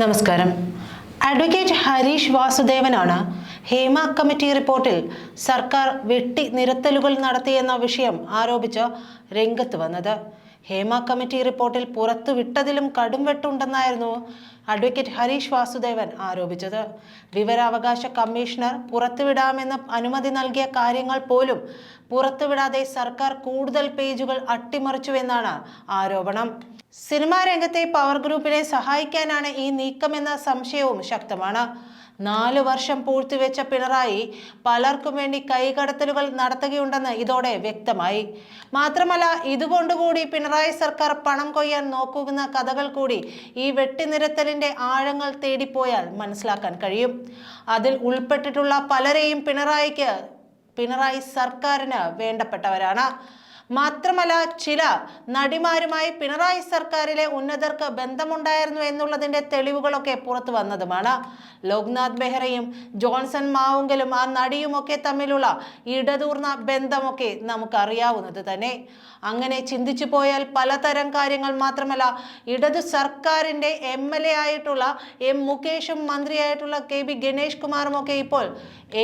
നമസ്കാരം. അഡ്വക്കേറ്റ് ഹരീഷ് വാസുദേവനാണ് ഹേമ കമ്മിറ്റി റിപ്പോർട്ടിൽ സർക്കാർ വെട്ടി നിരത്തലുകൾ നടത്തിയെന്ന വിഷയം ആരോപിച്ച് രംഗത്ത് വന്നത്. ഹേമ കമ്മിറ്റി റിപ്പോർട്ടിൽ പുറത്തുവിട്ടതിലും കടും വെട്ടുണ്ടെന്നായിരുന്നു അഡ്വക്കേറ്റ് ഹരീഷ് വാസുദേവൻ ആരോപിച്ചത്. വിവരാവകാശ കമ്മീഷണർ പുറത്തുവിടാമെന്ന് അനുമതി നൽകിയ കാര്യങ്ങൾ പോലും പുറത്തുവിടാതെ സർക്കാർ കൂടുതൽ പേജുകൾ അട്ടിമറിച്ചുവെന്നാണ് ആരോപണം. സിനിമാ രംഗത്തെ പവർ ഗ്രൂപ്പിനെ സഹായിക്കാനാണ് ഈ നീക്കമെന്ന സംശയവും ശക്തമാണ്. നാലു വർഷം പൂഴ്ത്തിവെച്ച പിണറായി പലർക്കും വേണ്ടി കൈകടത്തലുകൾ നടത്തുകയുണ്ടെന്ന് ഇതോടെ വ്യക്തമായി. മാത്രമല്ല ഇതുകൊണ്ടുകൂടി പിണറായി സർക്കാർ പണം കൊയ്യാൻ നോക്കുന്ന കഥകൾ കൂടി ഈ വെട്ടിനിരത്തലിന്റെ ആഴങ്ങൾ തേടിപ്പോയാൽ മനസ്സിലാക്കാൻ കഴിയും. അതിൽ ഉൾപ്പെട്ടിട്ടുള്ള പലരെയും പിണറായിക്ക് പിണറായി സർക്കാരിന് വേണ്ടപ്പെട്ടവരാണ്. മാത്രമല്ല ചില നടിമാരുമായി പിണറായി സർക്കാരിലെ ഉന്നതർക്ക് ബന്ധമുണ്ടായിരുന്നു എന്നുള്ളതിന്റെ തെളിവുകളൊക്കെ പുറത്തു വന്നതുമാണ്. ലോക്നാഥ് ബെഹ്റയും ജോൺസൺ മാവുങ്കലും ആ നടിയുമൊക്കെ തമ്മിലുള്ള ഇടതൂർന്ന ബന്ധമൊക്കെ നമുക്കറിയാവുന്നത് തന്നെ. അങ്ങനെ ചിന്തിച്ചു പോയാൽ പലതരം കാര്യങ്ങൾ മാത്രമല്ല ഇടതു സർക്കാരിന്റെ എം എൽ എ ആയിട്ടുള്ള എം മുകേഷും മന്ത്രിയായിട്ടുള്ള കെ ബി ഗണേഷ് കുമാറും ഒക്കെ ഇപ്പോൾ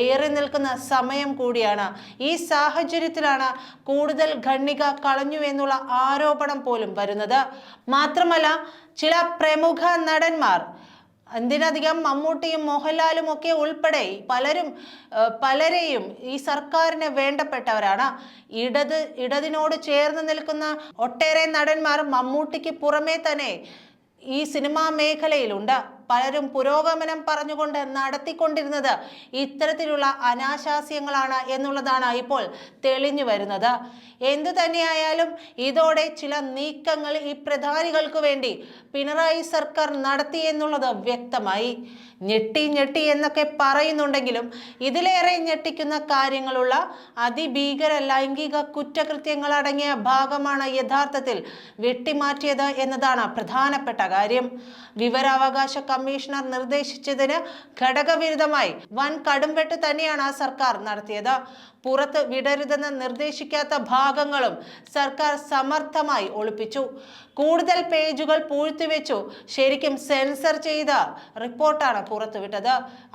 ഏറി നിൽക്കുന്ന സമയം കൂടിയാണ്. ഈ സാഹചര്യത്തിലാണ് കൂടുതൽ ഖണ്ഡിക കളഞ്ഞു എന്നുള്ള ആരോപണം പോലും വരുന്നത്. മാത്രമല്ല ചില പ്രമുഖ നടന്മാർ എന്തിനധികം മമ്മൂട്ടിയും മോഹൻലാലും ഒക്കെ ഉൾപ്പെടെ പലരും പലരെയും ഈ സർക്കാരിന് വേണ്ടപ്പെട്ടവരാണ്. ഇടത് ഇടതിനോട് ചേർന്ന് നിൽക്കുന്ന ഒട്ടേറെ നടന്മാർ മമ്മൂട്ടിക്ക് പുറമേ തന്നെ ഈ സിനിമാ മേഖലയിലുണ്ട്. പലരും പുരോഗമനം പറഞ്ഞുകൊണ്ട് നടത്തിക്കൊണ്ടിരുന്നത് ഇത്തരത്തിലുള്ള അനാശാസ്യങ്ങളാണ് എന്നുള്ളതാണ് ഇപ്പോൾ തെളിഞ്ഞു വരുന്നത്. എന്തു തന്നെയായാലും ഇതോടെ ചില നീക്കങ്ങൾ ഈ പ്രധാനികൾക്ക് വേണ്ടി പിണറായി സർക്കാർ നടത്തി എന്നുള്ളത് വ്യക്തമായി. ഞെട്ടി ഞെട്ടി എന്നൊക്കെ പറയുന്നുണ്ടെങ്കിലും ഇതിലേറെ ഞെട്ടിക്കുന്ന കാര്യങ്ങളുള്ള അതിഭീകര ലൈംഗിക കുറ്റകൃത്യങ്ങൾ അടങ്ങിയ ഭാഗമാണ് യഥാർത്ഥത്തിൽ വെട്ടിമാറ്റിയത് എന്നതാണ് പ്രധാനപ്പെട്ട കാര്യം. വിവരാവകാശ കമ്മീഷണർ നിർദ്ദേശിച്ചതിന് ഘടകവിരുദ്ധമായി വൻ കടുംവെട്ട് തന്നെയാണ് സർക്കാർ നടത്തിയത്. പുറത്ത് വിടരുതെന്ന് നിർദ്ദേശിക്കാത്ത ഭാഗങ്ങളും സർക്കാർ സമർത്ഥമായി ഒളിപ്പിച്ചു. കൂടുതൽ പേജുകൾ പൂഴ്ത്തിവെച്ചു. ശരിക്കും സെൻസർ ചെയ്ത റിപ്പോർട്ടാണ് പുറത്തുവിട്ടത്.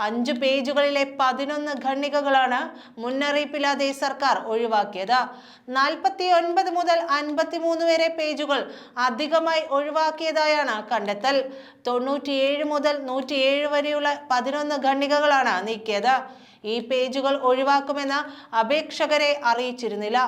അഞ്ചു പേജുകളിലെ പതിനൊന്ന് ഖണ്ഡികകളാണ് മുന്നറിയിപ്പില്ലാതെ സർക്കാർ ഒഴിവാക്കിയത്. നാൽപ്പത്തി ഒൻപത് മുതൽ അൻപത്തിമൂന്ന് വരെ പേജുകൾ അധികമായി ഒഴിവാക്കിയതായാണ് കണ്ടെത്തൽ. തൊണ്ണൂറ്റിയേഴ് മുതൽ നൂറ്റിയേഴ് വരെയുള്ള പതിനൊന്ന് ഖണ്ഡികകളാണ് നീക്കിയത്. ഈ പേജുകൾ ഒഴിവാക്കുമെന്ന് അപേക്ഷകരെ അറിയിച്ചിരുന്നില്ല.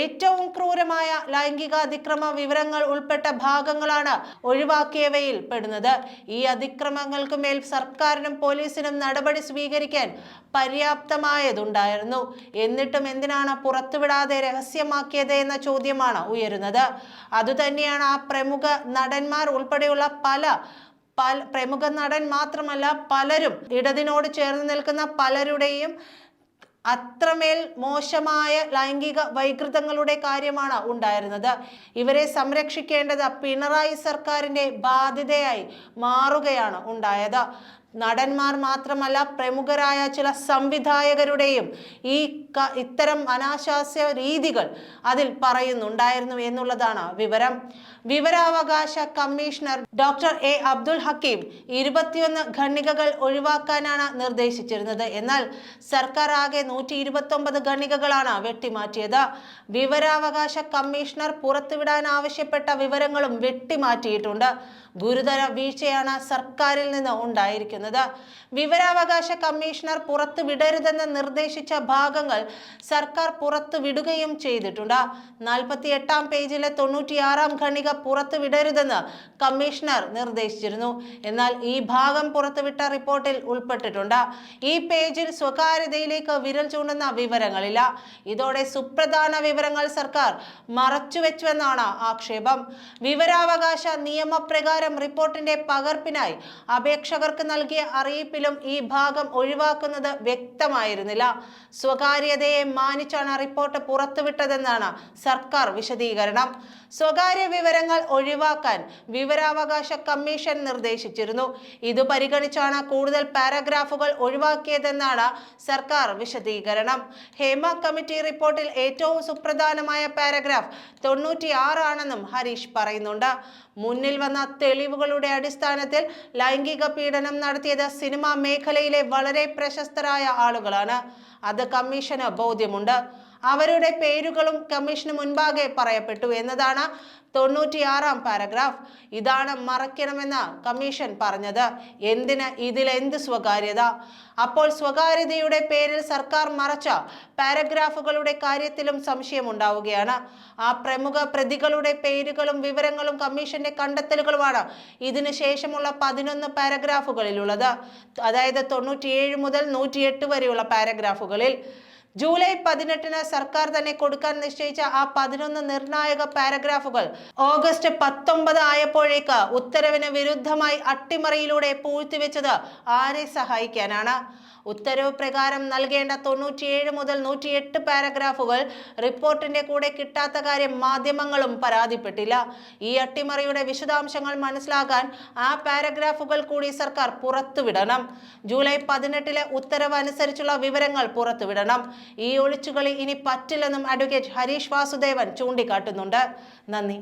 ഏറ്റവും ക്രൂരമായ ലൈംഗിക അതിക്രമ വിവരങ്ങൾ ഉൾപ്പെട്ട ഭാഗങ്ങളാണ് ഒഴിവാക്കിയവയിൽ പെടുന്നത്. ഈ അതിക്രമങ്ങൾക്ക് മേൽ സർക്കാരിനും പോലീസിനും നടപടി സ്വീകരിക്കാൻ പര്യാപ്തമായതുണ്ടായിരുന്നു. എന്നിട്ടും എന്തിനാണ് പുറത്തുവിടാതെ രഹസ്യമാക്കിയത് എന്ന ചോദ്യമാണ് ഉയരുന്നത്. അതുതന്നെയാണ് ആ പ്രമുഖ നടന്മാർ ഉൾപ്പെടെയുള്ള പല പല പ്രമുഖ നടൻ മാത്രമല്ല പലരും ഇടതിനോട് ചേർന്ന് നിൽക്കുന്ന പലരുടെയും അത്രമേൽ മോശമായ ലൈംഗിക വൈകൃതങ്ങളുടെ കാര്യമാണ് ഉണ്ടായിരുന്നത്. ഇവരെ സംരക്ഷിക്കേണ്ടത് പിണറായി സർക്കാരിന്റെ ബാധ്യതയായി മാറുകയാണ് ഉണ്ടായത്. നടന്മാർ മാത്രമല്ല പ്രമുഖരായ ചില സംവിധായകരുടെയും ഈ ഇത്തരം അനാശാസ്യ രീതികൾ അതിൽ പറയുന്നുണ്ടായിരുന്നു എന്നുള്ളതാണ് വിവരം. വിവരാവകാശ commissioner doctor A Abdul Hakeem ഇരുപത്തിയൊന്ന് ഖണ്ഡികകൾ ഒഴിവാക്കാനാണ് നിർദ്ദേശിച്ചിരുന്നത്. എന്നാൽ സർക്കാർ ആകെ നൂറ്റി ഇരുപത്തൊമ്പത് ഖണ്ണികകളാണ് വെട്ടിമാറ്റിയത്. വിവരാവകാശ കമ്മീഷണർ പുറത്തുവിടാൻ ആവശ്യപ്പെട്ട വിവരങ്ങളും വെട്ടിമാറ്റിയിട്ടുണ്ട്. ഗുരുതര വീഴ്ചയാണ് സർക്കാരിൽ നിന്ന് ഉണ്ടായിരിക്കുന്നത്. വിവരാവകാശ കമ്മീഷണർ പുറത്തു വിടരുതെന്ന് നിർദ്ദേശിച്ച ഭാഗങ്ങൾ സർക്കാർ പുറത്തു വിടുകയും ചെയ്തിട്ടുണ്ട്. നാൽപ്പത്തി എട്ടാം പേജിലെ തൊണ്ണൂറ്റിയാറാം ഖണിക പുറത്തു വിടരുതെന്ന് കമ്മീഷണർ നിർദ്ദേശിച്ചിരുന്നു. എന്നാൽ ഈ ഭാഗം പുറത്തുവിട്ട റിപ്പോർട്ടിൽ ഉൾപ്പെട്ടിട്ടുണ്ട്. ഈ പേജിൽ സ്വകാര്യതയിലേക്ക് വിരൽ ചൂണ്ടുന്ന വിവരങ്ങളില്ല. ഇതോടെ സുപ്രധാന വിവരങ്ങൾ സർക്കാർ മറച്ചുവെച്ചുവെന്നാണ് ആക്ഷേപം. വിവരാവകാശ നിയമപ്രകാരം റിപ്പോർട്ടിന്റെ പകർപ്പിനായി അപേക്ഷകർക്ക് നൽകിയ അറിയിപ്പിലും ഈ ഭാഗം ഒഴിവാക്കുന്നത് വ്യക്തമായിരുന്നില്ല. സ്വകാര്യതയെ മാനിച്ചാണ് റിപ്പോർട്ട് പുറത്തുവിട്ടതെന്നാണ് സർക്കാർ വിശദീകരണം. സ്വകാര്യ വിവരങ്ങൾ ഒഴിവാക്കാൻ വിവരാവകാശ കമ്മീഷൻ നിർദ്ദേശിച്ചിരുന്നു. ഇത് പരിഗണിച്ചാണ് കൂടുതൽ പാരഗ്രാഫുകൾ ഒഴിവാക്കിയതെന്നാണ് സർക്കാർ വിശദീകരണം. ഹേമ കമ്മിറ്റി റിപ്പോർട്ടിൽ ഏറ്റവും സുപ്രധാനമായ പാരഗ്രാഫ് തൊണ്ണൂറ്റി ആറാണെന്നും ഹരീഷ് പറയുന്നുണ്ട്. മുന്നിൽ വന്ന തെളിവുകളുടെ അടിസ്ഥാനത്തിൽ ലൈംഗിക പീഡനം നടത്തിയത് സിനിമാ മേഖലയിലെ വളരെ പ്രശസ്തരായ ആളുകളാണ്. അത് കമ്മീഷന് ബോധ്യമുണ്ട്. അവരുടെ പേരുകളും കമ്മീഷന് മുൻപാകെ പറയപ്പെട്ടു എന്നതാണ് തൊണ്ണൂറ്റിയാറാം പാരഗ്രാഫ്. ഇതാണ് മറയ്ക്കണമെന്ന് കമ്മീഷൻ പറഞ്ഞത്. എന്തിന്? ഇതിൽ എന്ത് സ്വകാര്യത? അപ്പോൾ സ്വകാര്യതയുടെ പേരിൽ സർക്കാർ മറച്ച പാരഗ്രാഫുകളുടെ കാര്യത്തിലും സംശയമുണ്ടാവുകയാണ് ആ പ്രമുഖ പ്രതികളുടെ പേരുകളും വിവരങ്ങളും കമ്മീഷന്റെ കണ്ടെത്തലുകളുമാണ് ഇതിനു ശേഷമുള്ള പതിനൊന്ന് പാരഗ്രാഫുകളിലുള്ളത്. അതായത് തൊണ്ണൂറ്റിയേഴ് മുതൽ നൂറ്റിയെട്ട് വരെയുള്ള പാരഗ്രാഫുകളിൽ ജൂലൈ പതിനെട്ടിന് സർക്കാർ തന്നെ കൊടുക്കാൻ നിശ്ചയിച്ച ആ പതിനൊന്ന് നിർണായക പാരഗ്രാഫുകൾ ഓഗസ്റ്റ് പത്തൊമ്പത് ആയപ്പോഴേക്ക് ഉത്തരവിന് വിരുദ്ധമായി അട്ടിമറിയിലൂടെ പൂഴ്ത്തിവെച്ചത് ആരെ സഹായിക്കാനാണ്? ഉത്തരവ് പ്രകാരം നൽകേണ്ട തൊണ്ണൂറ്റിയേഴ് മുതൽ നൂറ്റിയെട്ട് പാരഗ്രാഫുകൾ റിപ്പോർട്ടിന്റെ കൂടെ കിട്ടാത്ത കാര്യം മാധ്യമങ്ങളും പരാതിപ്പെട്ടില്ല. ഈ അട്ടിമറിയുടെ വിശദാംശങ്ങൾ മനസ്സിലാക്കാൻ ആ പാരഗ്രാഫുകൾ കൂടി സർക്കാർ പുറത്തുവിടണം. ജൂലൈ പതിനെട്ടിലെ ഉത്തരവ് അനുസരിച്ചുള്ള വിവരങ്ങൾ പുറത്തുവിടണം. ഈ ഒളിച്ചുകളി ഇനി പറ്റില്ലെന്നും അഡ്വക്കേറ്റ് ഹരീഷ് വാസുദേവൻ ചൂണ്ടിക്കാട്ടുന്നുണ്ട്. നന്ദി.